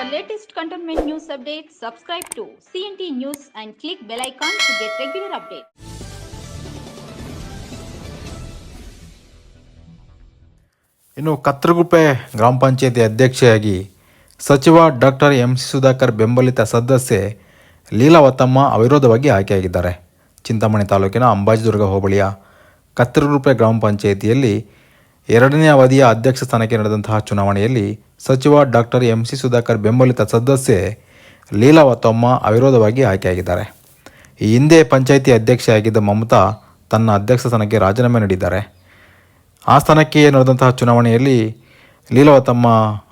For latest cantonment news updates, subscribe to CNT News and click bell icon to get regular updates. ಇನ್ನು ಕತ್ರಗುಪ್ಪೆ ಗ್ರಾಮ ಪಂಚಾಯತಿ ಅಧ್ಯಕ್ಷೆಯಾಗಿ ಸಚಿವ doctor M C Sudhakar ಬೆಂಬಲಿತ ಸದಸ್ಯೆ ಲೀಲಾವತಮ್ಮ ಅವಿರೋಧವಾಗಿ ಆಯ್ಕೆಯಾಗಿದ್ದಾರೆ ಚಿಂತಾಮಣಿ ತಾಲೂಕಿನ ಅಂಬಾಜಿದುರ್ಗ ಹೋಬಳಿಯ ಕತ್ತರಗುಪ್ಪೆ ಗ್ರಾಮ ಪಂಚಾಯಿತಿಯಲ್ಲಿ ಎರಡನೇ ಅವಧಿಯ ಅಧ್ಯಕ್ಷ ಸ್ಥಾನಕ್ಕೆ ನಡೆದಂತಹ ಚುನಾವಣೆಯಲ್ಲಿ ಸಚಿವ ಡಾಕ್ಟರ್ ಎಂ ಸಿ ಸುಧಾಕರ್ ಬೆಂಬಲಿತ ಸದಸ್ಯೆ ಲೀಲಾವತಮ್ಮ ಅವಿರೋಧವಾಗಿ ಆಯ್ಕೆಯಾಗಿದ್ದಾರೆ. ಈ ಹಿಂದೆ ಪಂಚಾಯಿತಿ ಅಧ್ಯಕ್ಷೆಯಾಗಿದ್ದ ಮಮತಾ ತನ್ನ ಅಧ್ಯಕ್ಷ ಸ್ಥಾನಕ್ಕೆ ರಾಜೀನಾಮೆ ನೀಡಿದ್ದಾರೆ. ಆ ಸ್ಥಾನಕ್ಕೆ ನಡೆದಂತಹ ಚುನಾವಣೆಯಲ್ಲಿ ಲೀಲಾವತಮ್ಮ,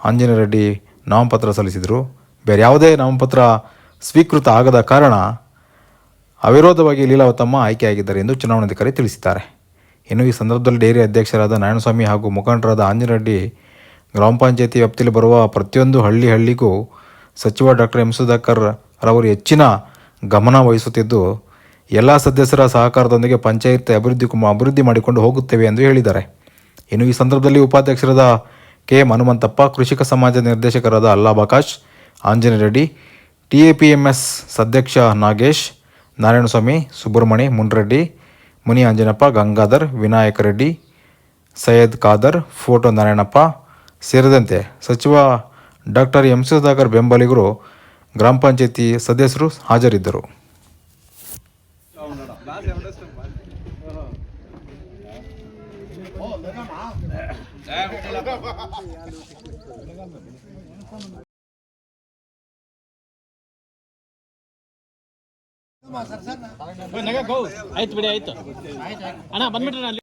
ಆಂಜನೇಯ ರೆಡ್ಡಿ ನಾಮಪತ್ರ ಸಲ್ಲಿಸಿದರು. ಬೇರೆ ಯಾವುದೇ ನಾಮಪತ್ರ ಸ್ವೀಕೃತ ಆಗದ ಕಾರಣ ಅವಿರೋಧವಾಗಿ ಲೀಲಾವತಮ್ಮ ಆಯ್ಕೆಯಾಗಿದ್ದಾರೆ ಎಂದು ಚುನಾವಣಾಧಿಕಾರಿ ತಿಳಿಸಿದ್ದಾರೆ. ಇನ್ನು ಈ ಸಂದರ್ಭದಲ್ಲಿ ಡೈರಿ ಅಧ್ಯಕ್ಷರಾದ ನಾರಾಯಣಸ್ವಾಮಿ ಹಾಗೂ ಮುಖಂಡರಾದ ಆಂಜನರೆಡ್ಡಿ ಗ್ರಾಮ ಪಂಚಾಯತಿ ವ್ಯಾಪ್ತಿಯಲ್ಲಿ ಬರುವ ಪ್ರತಿಯೊಂದು ಹಳ್ಳಿ ಹಳ್ಳಿಗೂ ಸಚಿವ ಡಾಕ್ಟರ್ ಎಂ ಸುಧಾಕರ್ ರವರು ಹೆಚ್ಚಿನ ಗಮನ ವಹಿಸುತ್ತಿದ್ದು, ಎಲ್ಲ ಸದಸ್ಯರ ಸಹಕಾರದೊಂದಿಗೆ ಪಂಚಾಯತ್ ಅಭಿವೃದ್ಧಿ ಅಭಿವೃದ್ಧಿ ಮಾಡಿಕೊಂಡು ಹೋಗುತ್ತೇವೆ ಎಂದು ಹೇಳಿದ್ದಾರೆ. ಇನ್ನು ಈ ಸಂದರ್ಭದಲ್ಲಿ ಉಪಾಧ್ಯಕ್ಷರಾದ ಕೆ ಎಂ ಹನುಮಂತಪ್ಪ, ಕೃಷಿಕ ಸಮಾಜ ನಿರ್ದೇಶಕರಾದ Allabakash, Anjaneya Reddy, T A P M S ಸದ್ಯಕ್ಷ Nagesh, Narayanaswamy Subramani Munreddy Muni Anjanappa Gangadhar, Vinayaka Reddy, Syed Khader, photo Narayanappa ಸೇರಿದಂತೆ ಸಚಿವ ಡಾಕ್ಟರ್ ಎಂ. ಸುಧಾಕರ್ ಬೆಂಬಲಿಗರು, ಗ್ರಾಮ ಪಂಚಾಯತಿ ಸದಸ್ಯರು ಹಾಜರಿದ್ದರು. ಆಯ್ತು ಬಿಡಿ ಆಯ್ತು. ಅಣ್ಣ ಬಂದ್ಬಿಟ್ರೆ ಅಲ್ಲಿ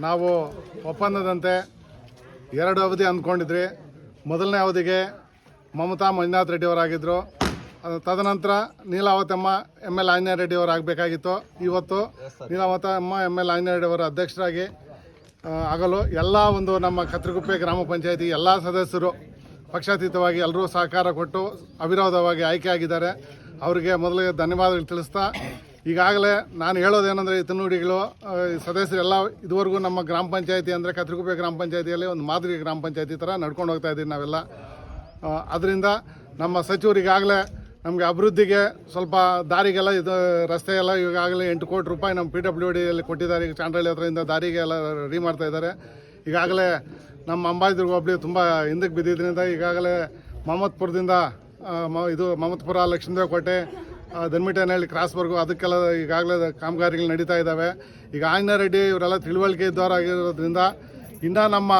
ನಾವು ಒಪ್ಪಂದದಂತೆ ಎರಡು ಅವಧಿ ಅಂದ್ಕೊಂಡಿದ್ರಿ. ಮೊದಲನೇ ಅವಧಿಗೆ ಮಮತಾ ಮಂಜುನಾಥ್ ರೆಡ್ಡಿ ಅವರಾಗಿದ್ದರು ಅದು ತದನಂತರ ನೀಲಾವತಮ್ಮ ಎಂ ಎಲ್ ಆಂಜನೇಯ ರೆಡ್ಡಿ ಅವರು ಆಗಬೇಕಾಗಿತ್ತು. ಇವತ್ತು ನೀಲಾವತಮ್ಮ ಎಂ ಎಲ್ ಆಂಜನೇಯ ರೆಡ್ಡಿ ಅವರ ಅಧ್ಯಕ್ಷರಾಗಿ ಆಗಲು ಎಲ್ಲ ಒಂದು ನಮ್ಮ ಕತ್ರಗುಪ್ಪೆ ಗ್ರಾಮ ಪಂಚಾಯತಿ ಎಲ್ಲ ಸದಸ್ಯರು ಪಕ್ಷಾತೀತವಾಗಿ ಎಲ್ಲರೂ ಸಹಕಾರ ಕೊಟ್ಟು ಅವಿರೋಧವಾಗಿ ಆಯ್ಕೆಯಾಗಿದ್ದಾರೆ ಅವರಿಗೆ ಮೊದಲಿಗೆ ಧನ್ಯವಾದಗಳು ತಿಳಿಸ್ತಾ, ಈಗಾಗಲೇ ನಾನು ಹೇಳೋದೇನೆಂದರೆ ಈ ತಿನ್ನುಡಿಗಳು ಸದಸ್ಯರೆಲ್ಲ ಇದುವರೆಗೂ ನಮ್ಮ ಗ್ರಾಮ ಪಂಚಾಯತಿ ಅಂದರೆ ಕತ್ರಗುಪ್ಪೆ ಗ್ರಾಮ ಪಂಚಾಯತಿಯಲ್ಲಿ ಒಂದು ಮಾದರಿ ಗ್ರಾಮ ಪಂಚಾಯತಿ ಥರ ನಡ್ಕೊಂಡು ಹೋಗ್ತಾ ಇದ್ದೀವಿ ನಾವೆಲ್ಲ. ಅದರಿಂದ ನಮ್ಮ ಸಚಿವರು ಈಗಾಗಲೇ ನಮಗೆ ಅಭಿವೃದ್ಧಿಗೆ ಸ್ವಲ್ಪ ದಾರಿಗೆಲ್ಲ ಇದು ರಸ್ತೆ ಎಲ್ಲ ಈಗಾಗಲೇ ಎಂಟು ಕೋಟಿ ರೂಪಾಯಿ ನಮ್ಮ ಪಿ ಡಬ್ಲ್ಯೂ ಡಿಯಲ್ಲಿ ಕೊಟ್ಟಿದ್ದಾರೆ. ಈಗ ಚಾಂಡ್ರಳ್ಳಿ ಹತ್ರದಿಂದ ದಾರಿಗೆ ಎಲ್ಲ ರೆಡಿ ಮಾಡ್ತಾ ಇದ್ದಾರೆ. ಈಗಾಗಲೇ ನಮ್ಮ ಅಂಬಾಜಿದುರ್ಗ ಹೋಬಳಿ ತುಂಬ ಹಿಂದಕ್ಕೆ ಬಿದ್ದಿದ್ದರಿಂದ ಈಗಾಗಲೇ ಮಹಮ್ಮದ್ಪುರದಿಂದ ಮ- ಇದು ಮಹಮ್ಮದ್ಪುರ ಲಕ್ಷ್ಮೀದೇವ ಕೋಟೆ ದನ್ಮಿಟೇನಹಳ್ಳಿ ಕ್ರಾಸ್ವರೆಗೂ ಅದಕ್ಕೆಲ್ಲ ಈಗಾಗಲೇ ಕಾಮಗಾರಿಗಳು ನಡೀತಾ ಇದ್ದಾವೆ. ಈಗ ಆಂಜನೇಯ ರೆಡ್ಡಿ ಇವರೆಲ್ಲ ತಿಳುವಳಿಕೆ ಇದ್ದವರಾಗಿರೋದ್ರಿಂದ, ಇನ್ನೂ ನಮ್ಮ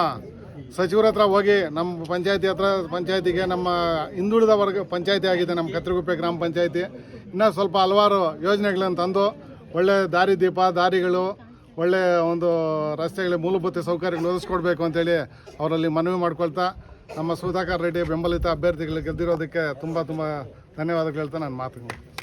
ಸಚಿವರ ಹತ್ರ ಹೋಗಿ ನಮ್ಮ ಪಂಚಾಯತಿ ಹತ್ರ, ಪಂಚಾಯತಿಗೆ ನಮ್ಮ ಹಿಂದುಳಿದ ವರ್ಗ ಪಂಚಾಯತಿ ಆಗಿದೆ, ನಮ್ಮ ಕತ್ರಿಗುಪ್ಪೆ ಗ್ರಾಮ ಪಂಚಾಯತಿ. ಇನ್ನೂ ಸ್ವಲ್ಪ ಹಲವಾರು ಯೋಜನೆಗಳನ್ನು ತಂದು ಒಳ್ಳೆ ದಾರಿ ದೀಪ, ದಾರಿಗಳು, ಒಳ್ಳೆ ಒಂದು ರಸ್ತೆಗಳಿಗೆ ಮೂಲಭೂತ ಸೌಕರ್ಯಗಳು ಒದಗಿಸ್ಕೊಡ್ಬೇಕು ಅಂತೇಳಿ ಅವರಲ್ಲಿ ಮನವಿ ಮಾಡ್ಕೊಳ್ತಾ ನಮ್ಮ ಸುಧಾಕರ್ ರೆಡ್ಡಿ ಬೆಂಬಲಿತ ಅಭ್ಯರ್ಥಿಗಳು ಗೆದ್ದಿರೋದಕ್ಕೆ ತುಂಬ ತುಂಬ ಧನ್ಯವಾದಗಳು ಹೇಳ್ತಾ ನಾನು ಮಾತು